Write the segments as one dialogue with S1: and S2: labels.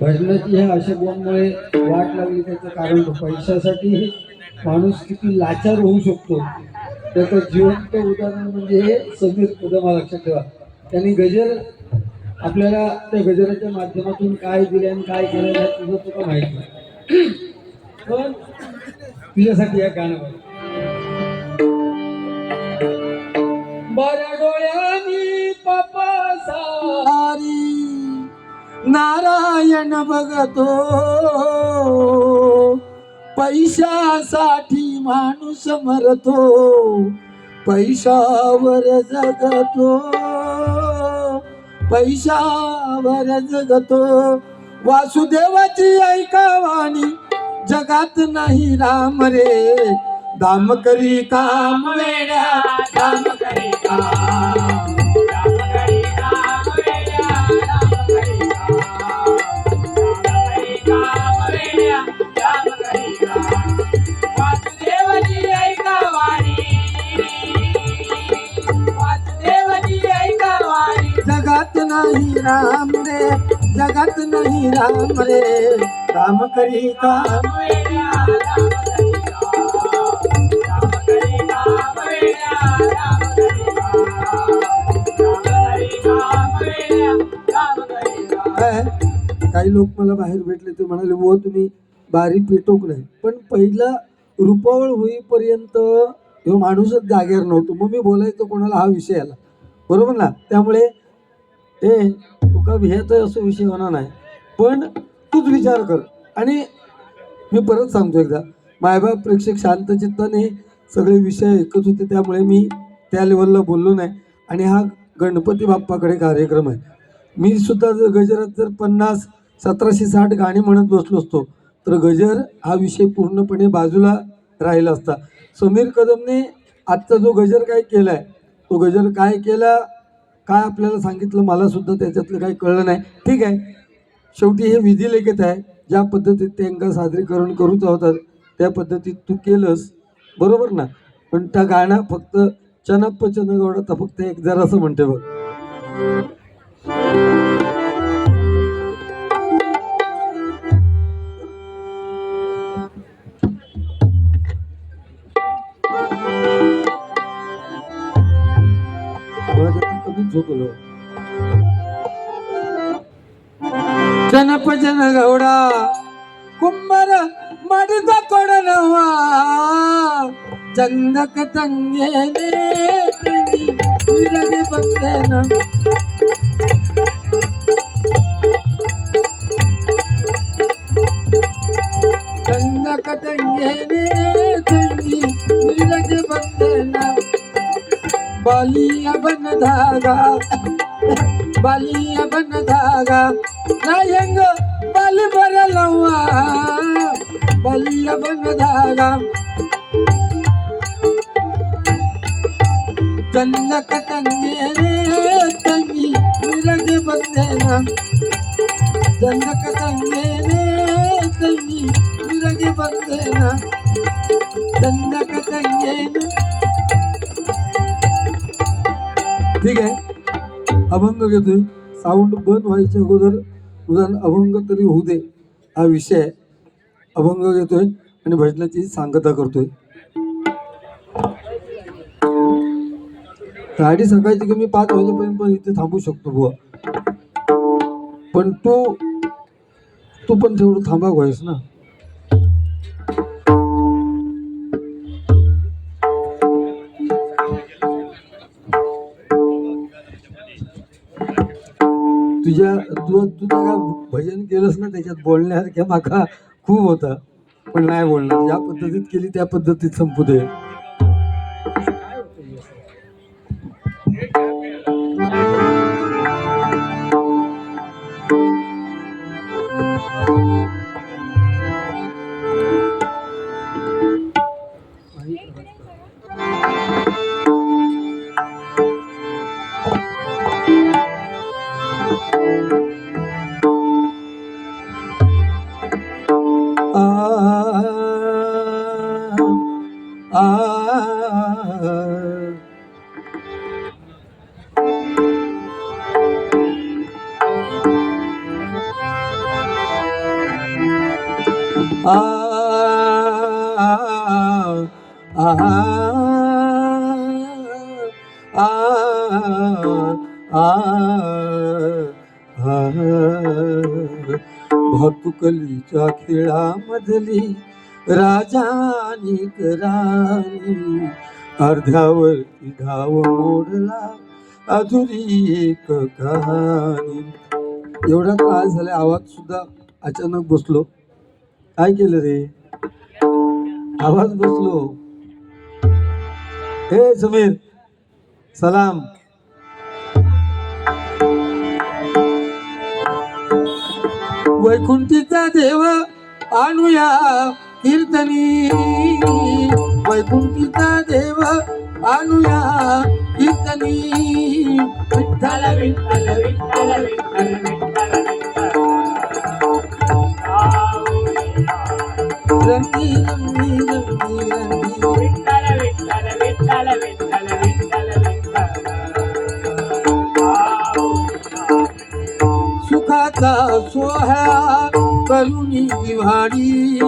S1: भजनाची ह्या अशा गुणमुळे वाट लागली त्याचं कारण पैशासाठी माणूस किती लाचार होऊ शकतो. त्याचं जिवंत उदाहरण म्हणजे हे समीर कदमा लक्षात ठेवा. त्यांनी गजर आपल्याला त्या गजराच्या माध्यमातून काय दिले आणि काय केलं हे तुझं तुला माहीत नाही. पण तुझ्यासाठी या गाणं नारायण बघतो. पैशासाठी माणूस मरतो. पैशावर जगतो. पैशावर जगतो. वासुदेवाची ऐकावाणी जगात नाही राम रे. दाम करी काम वेड्या दाम करी काम. जगात नाही राम रे. राम करी काम. काय? काही लोक मला बाहेर भेटले ते म्हणाले वो तुम्ही बारी पेटोक नाही. पण पहिला रुपावळ होईपर्यंत ह्यो माणूसच जागेवर नव्हतो. मग मी बोलायचो कोणाला हा विषय आला. बरोबर ना? त्यामुळे का हे तर असं विषय होणार नाही. पण तूच विचार कर. आणि मी परत सांगतो एकदा. मायबाप प्रेक्षक शांत चित्ताने सगळे विषय ऐकत होते त्यामुळे मी त्या लेवलला बोललो नाही. आणि हा गणपती बाप्पाकडे कार्यक्रम आहे. मी सुद्धा जर गजरात जर पन्नास सतराशे साठ गाणी म्हणत बसलो असतो तर गजर हा विषय पूर्णपणे बाजूला राहिला असता. समीर कदमने आजचा जो गजर काय केला आहे तो गजर काय केला काय आपल्याला सांगितलं मला सुद्धा त्याच्यातलं काही कळलं नाही. ठीक आहे. शेवटी हे विधिलेखित आहे. ज्या पद्धतीत ते अंग सादरीकरण करूच होतात त्या पद्धतीत तू केलंस. बरोबर ना? पण त्या गाणं फक्त चनप्प चनगवडा फक्त एक जरासं म्हणते बघ. कोडनवा चंदक तंगेने विरगे बंदेना चंदक तंगेने तंगी विरगे बंदेना बालिया बन धागा बालिया बन धागा. नायंग बाल बर लवा. बालिया बन धागा चंदक तंगे रे तंगी मिरग बंदेना चंदक तंगे रे तंगी मिरग बंदेना चंदक तंगे ठीक आहे. अभंग घेतोय. साऊंड बंद व्हायच्या अगोदर उदाहरण अभंग तरी होऊ दे. हा विषय अभंग घेतोय आणि भजनाची सांगता करतोय. गाडी सकाळची की मी पाच वाजेपर्यंत पण इथे थांबू शकतो बुवा. पण तू तू पण तेवढं थांबा व्हायस ना. तुझ्या तू तू भजन केलंस ना त्याच्यात बोलण्यासारख्या माका? खूप होता पण नाही बोलणार ज्या पद्धतीत केली त्या पद्धतीत संपू दे Thank you. भातुकलीच्या खेळामधली राजानी राणी अर्ध्यावरती धाव मोडला अधुरी एक कहाणी. एवढा त्रास झाला आवाज सुद्धा अचानक बसलो. काय केलं रे? आवाज बसलो. हे समीर सलाम. वैकुंठीचा देव आणूया कीर्तनी. वैकुंठीचा देव आणूया कीर्तनी. विठ्ठल
S2: विठ्ठल विठ्ठल विठ्ठल.
S1: सुखाचा सोहळा करुणी दिवाळी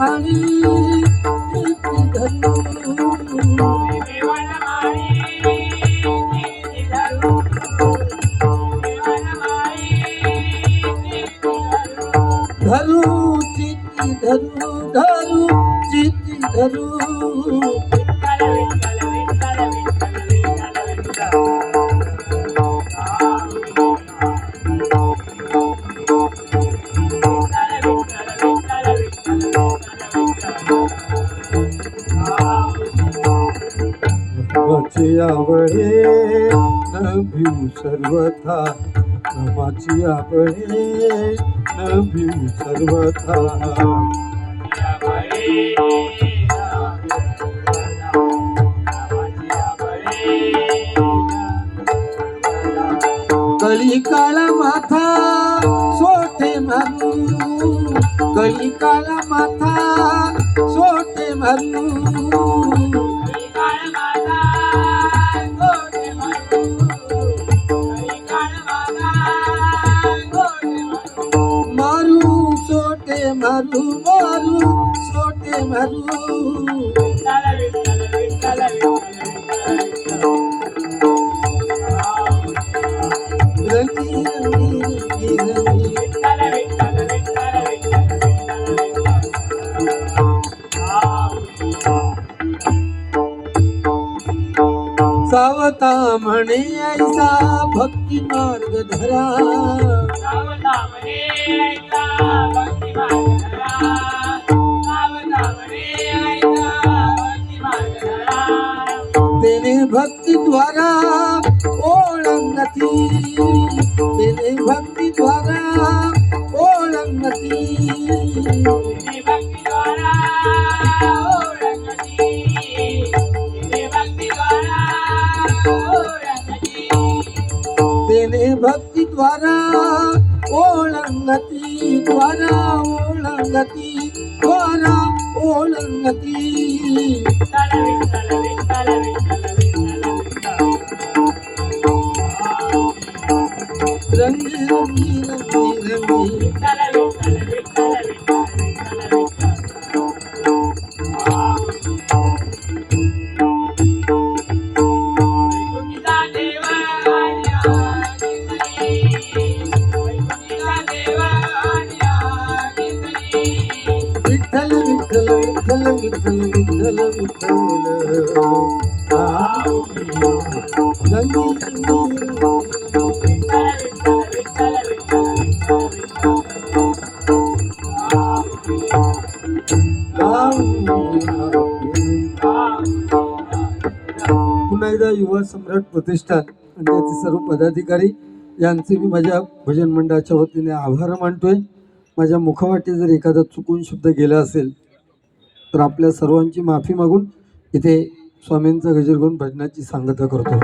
S1: hallelujah. नभिऊ सर्वथा कामाची आपणे न नभिऊ सर्वथा. कळी काळा माथा सोठे मारू कळी काळा माथा सोठे मारू. सावता म्हणे ऐसा भक्ती मार्ग धरा. तेने भक्ती द्वारा ओळंगती तेने ओळंगती द्वारा ओळंगती रंगी रंगी रंगी रंगी पुन्हा एकदा युवा सम्राट प्रतिष्ठान आणि त्याचे सर्व पदाधिकारी यांचे मी माझ्या भजन मंडळाच्या वतीने आभार मानतोय. माझ्या मुखावाटी जर एखादा चुकून शब्द गेला असेल तर आपल्या सर्वांची माफी मागून इथे स्वामींचा गजर घेऊन भजनाची सांगता करतो.